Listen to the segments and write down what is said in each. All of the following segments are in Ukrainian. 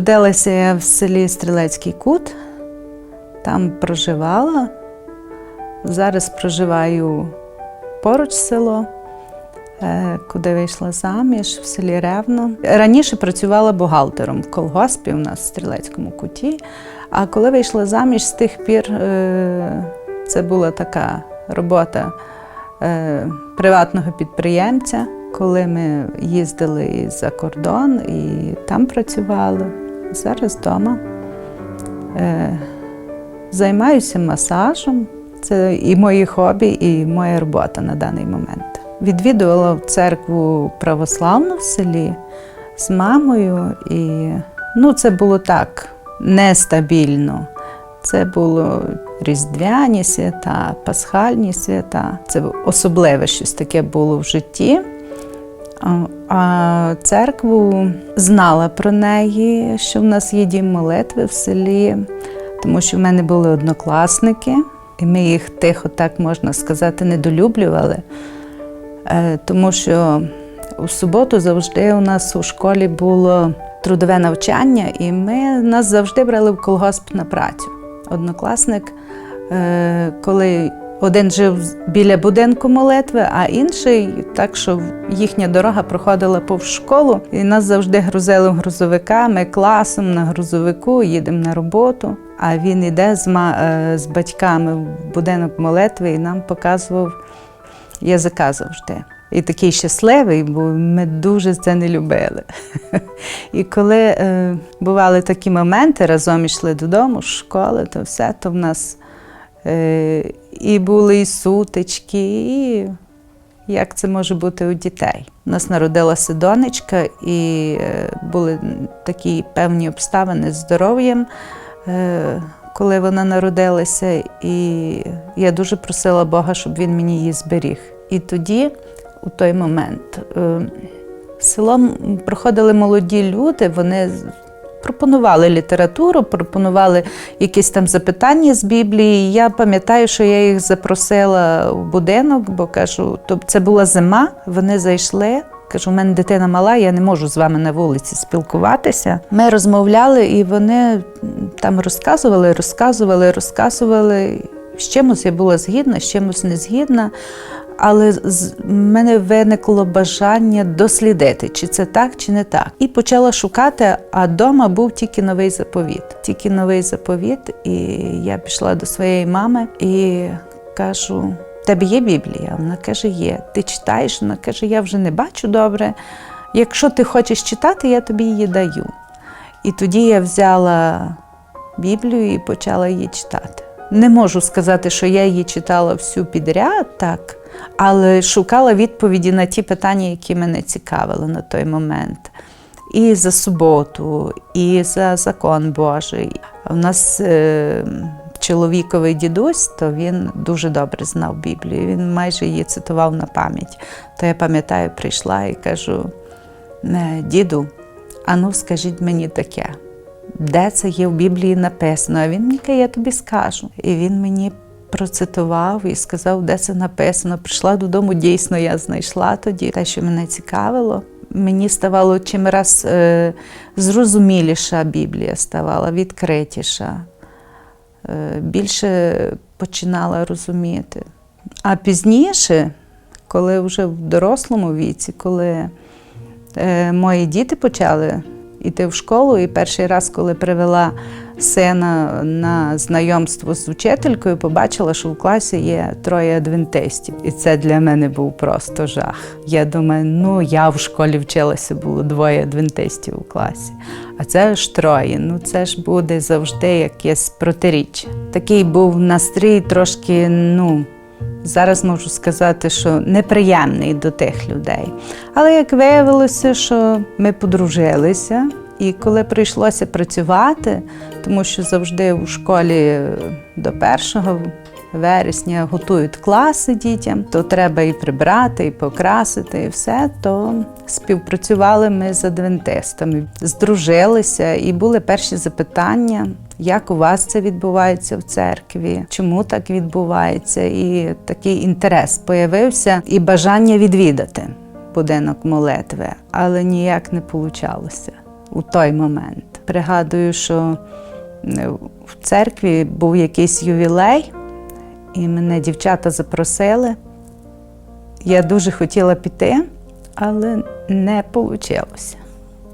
Народилася я в селі Стрілецький Кут, там проживала. Зараз проживаю поруч село, е, куди вийшла заміж в селі Ревно. Раніше працювала бухгалтером в колгоспі у нас в Стрілецькому куті. А коли вийшла заміж, з тих пір е, це була така робота е, приватного підприємця, коли ми їздили за кордон і там працювали. Зараз вдома. Е, займаюся масажем. Це і мої хобі, і моя робота на даний момент. Відвідувала церкву православну в селі з мамою, і ну, це було так нестабільно. Це було різдвяні свята, пасхальні свята. Це особливе щось таке було в житті. А- церкву знала про неї, що в нас є дім молитви в селі, тому що в мене були однокласники, і ми їх тихо, так можна сказати, недолюблювали. Е, Тому що у суботу завжди у нас у школі було трудове навчання, і ми нас завжди брали в колгосп на працю. Однокласник, е, коли один жив біля будинку молитви, а інший так, що їхня дорога проходила повз школу, і нас завжди грузили в грузовика. Ми класом на грузовику їдемо на роботу. А він іде з, е, з батьками в будинок молитви і нам показував язика завжди. І такий щасливий, бо ми дуже це не любили. І коли е, бували такі моменти, разом йшли додому з школи, то все, то в нас і були і сутички, і як це може бути у дітей. У нас народилася донечка, і е, були такі певні обставини з здоров'ям. Е, коли вона народилася, і я дуже просила Бога, щоб він мені її зберіг. І тоді, у той момент, е, селом проходили молоді люди, вони пропонували літературу, пропонували якісь там запитання з Біблії. Я пам'ятаю, що я їх запросила в будинок, бо кажу, то це була зима, вони зайшли. Кажу, у мене дитина мала, я не можу з вами на вулиці спілкуватися. Ми розмовляли, і вони там розказували, розказували, розказували. З чимось я була згідна, з чимось не згідна. Але з мене виникло бажання дослідити, чи це так, чи не так. І почала шукати, а вдома був тільки новий заповіт. Тільки новий заповіт. І я пішла до своєї мами і кажу: тебе є Біблія? Вона каже, є. Ти читаєш? Вона каже, я вже не бачу добре. Якщо ти хочеш читати, я тобі її даю. І тоді я взяла Біблію і почала її читати. Не можу сказати, що я її читала всю підряд, так, але шукала відповіді на ті питання, які мене цікавили на той момент. І за суботу, і за закон Божий. У нас е, чоловіковий дідусь, то він дуже добре знав Біблію. Він майже її цитував на пам'ять. То я пам'ятаю, прийшла і кажу: «Е, діду, ану, скажіть мені таке, де це є в Біблії написано? А він мені каже, я тобі скажу. І він мені процитував і сказав, де це написано. Прийшла додому, дійсно, я знайшла тоді те, що мене цікавило. Мені ставало чим раз е, зрозуміліша Біблія ставала, відкритіша, е, більше починала розуміти. А пізніше, коли вже в дорослому віці, коли е, мої діти почали йти в школу, і перший раз, коли привела сина на знайомство з учителькою, побачила, що в класі є троє адвентистів. І це для мене був просто жах. Я думаю, ну я в школі вчилася, було двоє адвентистів у класі. А це ж троє. Ну це ж буде завжди якесь протиріччя. Такий був настрій трошки, ну. Зараз можу сказати, що неприємний до тих людей. Але як виявилося, що ми подружилися, і коли прийшлося працювати, тому що завжди у школі до 1 вересня готують класи дітям, то треба і прибрати, і покрасити, і все, то співпрацювали ми з адвентистами, здружилися, і були перші запитання. Як у вас це відбувається в церкві? Чому так відбувається? І такий інтерес появився і бажання відвідати будинок молитви, але ніяк не вийшло у той момент. пригадую, що е, в церкві був якийсь ювілей, і мене дівчата запросили. Я дуже хотіла піти, але не вийшло.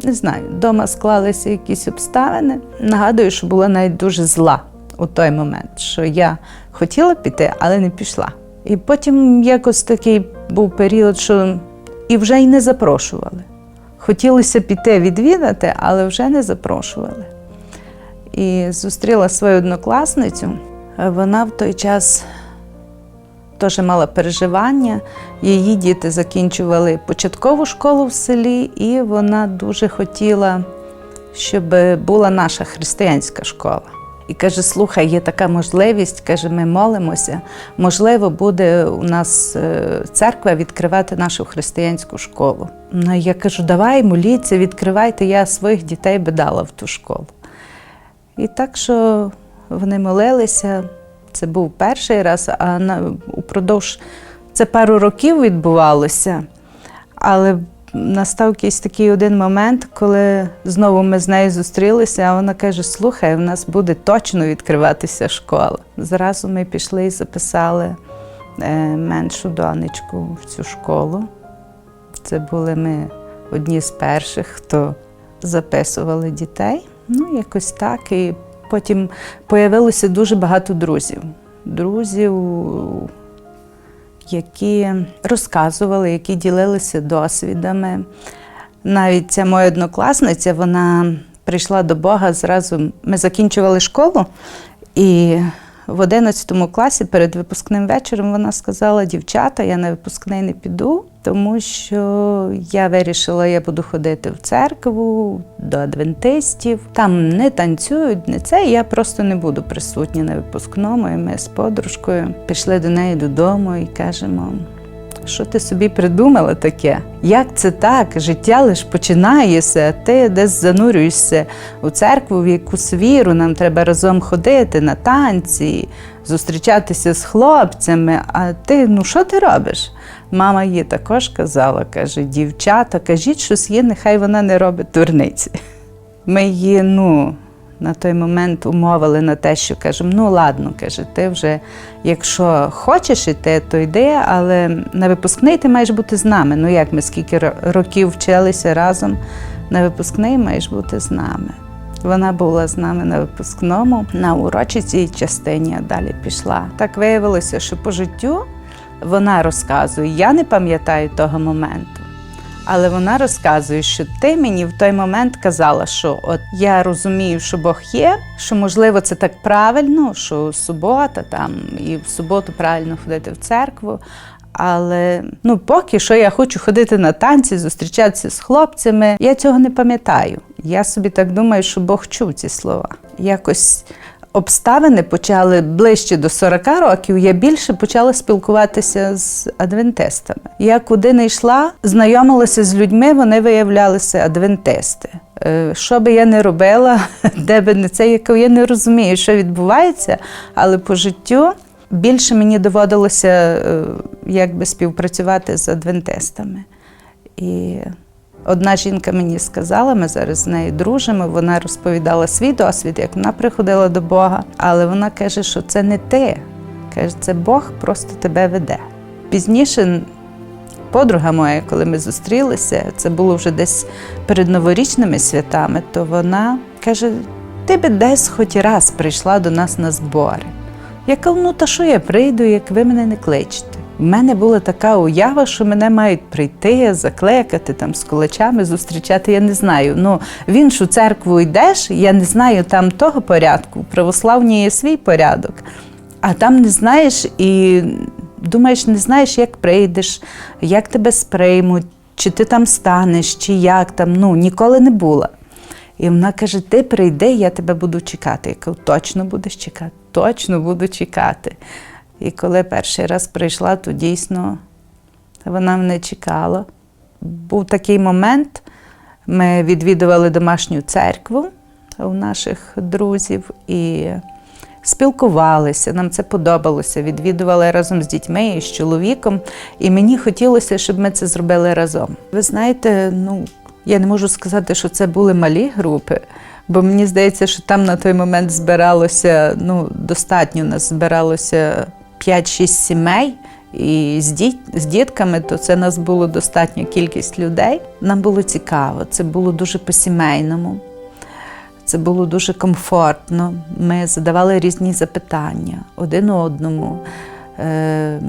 Не знаю, вдома склалися якісь обставини. Нагадую, що була навіть дуже зла у той момент, що я хотіла піти, але не пішла. І потім якось такий був період, що і вже й не запрошували. Хотілося піти відвідати, але вже не запрошували. І зустріла свою однокласницю. Вона в той час теж мала переживання. Її діти закінчували початкову школу в селі, і вона дуже хотіла, щоб була наша християнська школа. І каже: слухай, є така можливість, каже, ми молимося. Можливо, буде у нас е, церква відкривати нашу християнську школу. Ну, я кажу, давай, моліться, відкривайте, я своїх дітей би дала в ту школу. І так що вони молилися. Це був перший раз, а на, упродовж це пару років відбувалося. Але настав якийсь такий один момент, коли знову ми з нею зустрілися, а вона каже: Слухай, в нас буде точно відкриватися школа. Зразу ми пішли і записали е, меншу донечку в цю школу. Це були ми одні з перших, хто записували дітей. Ну, якось так. І потім появилося дуже багато друзів. Друзів, які розказували, які ділилися досвідами. Навіть ця моя однокласниця, вона прийшла до Бога зразу. Ми закінчували школу, і в 11 класі перед випускним вечором вона сказала: дівчата, я на випускний не піду, тому що я вирішила, я буду ходити в церкву до адвентистів. Там не танцюють, не це. Я просто не буду присутня на випускному. І ми з подружкою пішли до неї додому і кажемо. Що ти собі придумала таке? Як це так? Життя лише починається, а ти десь занурюєшся у церкву, в якусь віру, нам треба разом ходити на танці, зустрічатися з хлопцями. А ти, ну що ти робиш? Мама їй також казала, каже, дівчата, кажіть щось є, нехай вона не робить дурниці. Ми її, ну, на той момент умовили на те, що кажемо, ну ладно, каже, ти вже, якщо хочеш іти, то йди, але на випускний ти маєш бути з нами. Ну як ми скільки років вчилися разом, на випускний маєш бути з нами. Вона була з нами на випускному, на урочистій частині, а далі пішла. Так виявилося, що по життю вона розказує, я не пам'ятаю того моменту. Але вона розказує, що ти мені в той момент казала, що от я розумію, що Бог є, що можливо це так правильно, що субота там і в суботу правильно ходити в церкву. Але ну поки що я хочу ходити на танці, зустрічатися з хлопцями. Я цього не пам'ятаю. Я собі так думаю, що Бог чув ці слова. Якось обставини почали ближче до 40 років. Я більше почала спілкуватися з адвентистами. Я куди не йшла, знайомилася з людьми, вони виявлялися адвентисти. Е, Що би я не робила, де би не це, яке я не розумію, що відбувається, але по життю більше мені доводилося е, якби співпрацювати з адвентистами. І одна жінка мені сказала, ми зараз з нею дружимо, вона розповідала свій досвід, як вона приходила до Бога, але вона каже, що це не ти. Каже, це Бог просто тебе веде. Пізніше подруга моя, коли ми зустрілися, це було вже десь перед новорічними святами, то вона каже: ти би десь хоч раз прийшла до нас на збори. Я кажу, ну та що я прийду, як ви мене не кличете. У мене була така уява, що мене мають прийти, закликати там з кулачами, зустрічати. Я не знаю. Ну в іншу церкву йдеш, я не знаю там того порядку. В православній є свій порядок, а там не знаєш і думаєш, не знаєш, як прийдеш, як тебе сприймуть, чи ти там станеш, чи як там. Ну ніколи не була. І вона каже: ти прийди, я тебе буду чекати. Я кажу, точно будеш чекати, точно буду чекати. І коли перший раз прийшла, то дійсно вона мене чекала. Був такий момент, ми відвідували домашню церкву у наших друзів і спілкувалися. Нам це подобалося. Відвідували разом з дітьми і з чоловіком. І мені хотілося, щоб ми це зробили разом. Ви знаєте, ну я не можу сказати, що це були малі групи. Бо мені здається, що там на той момент збиралося, ну, достатньо нас збиралося 5-6 сімей. І з, діт, з дітками, то це нас було достатня кількість людей. Нам було цікаво, це було дуже по-сімейному, це було дуже комфортно. Ми задавали різні запитання один одному. Е,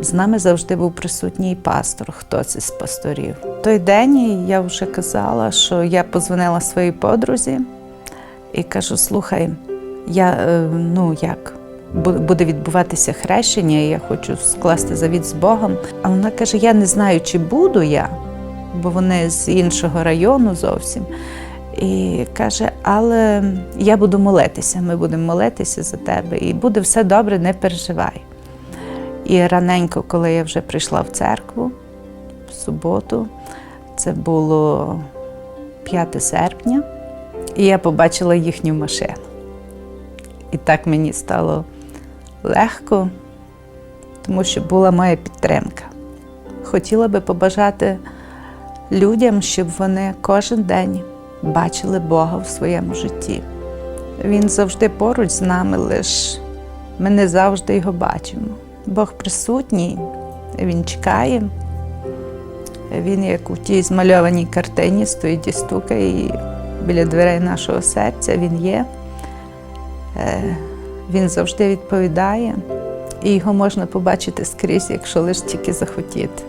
з нами завжди був присутній пастор, хто це з пасторів. Той день я вже казала, що я позвонила своїй подрузі і кажу: слухай, я е, ну як буде відбуватися хрещення, і я хочу скласти завіт з Богом. А вона каже: Я не знаю, чи буду я, бо вони з іншого району зовсім. І каже, але я буду молитися, ми будемо молитися за тебе, і буде все добре, не переживай. І раненько, коли я вже прийшла в церкву в суботу, це було 5 серпня, і я побачила їхню машину. І так мені стало легко, тому що була моя підтримка. Хотіла би побажати людям, щоб вони кожен день бачили Бога в своєму житті. Він завжди поруч з нами, лише ми не завжди його бачимо. Бог присутній, Він чекає. Він, як у тій змальованій картині, стоїть і стукає і біля дверей нашого серця. Він є. Він завжди відповідає, і його можна побачити скрізь, якщо лише тільки захотіти.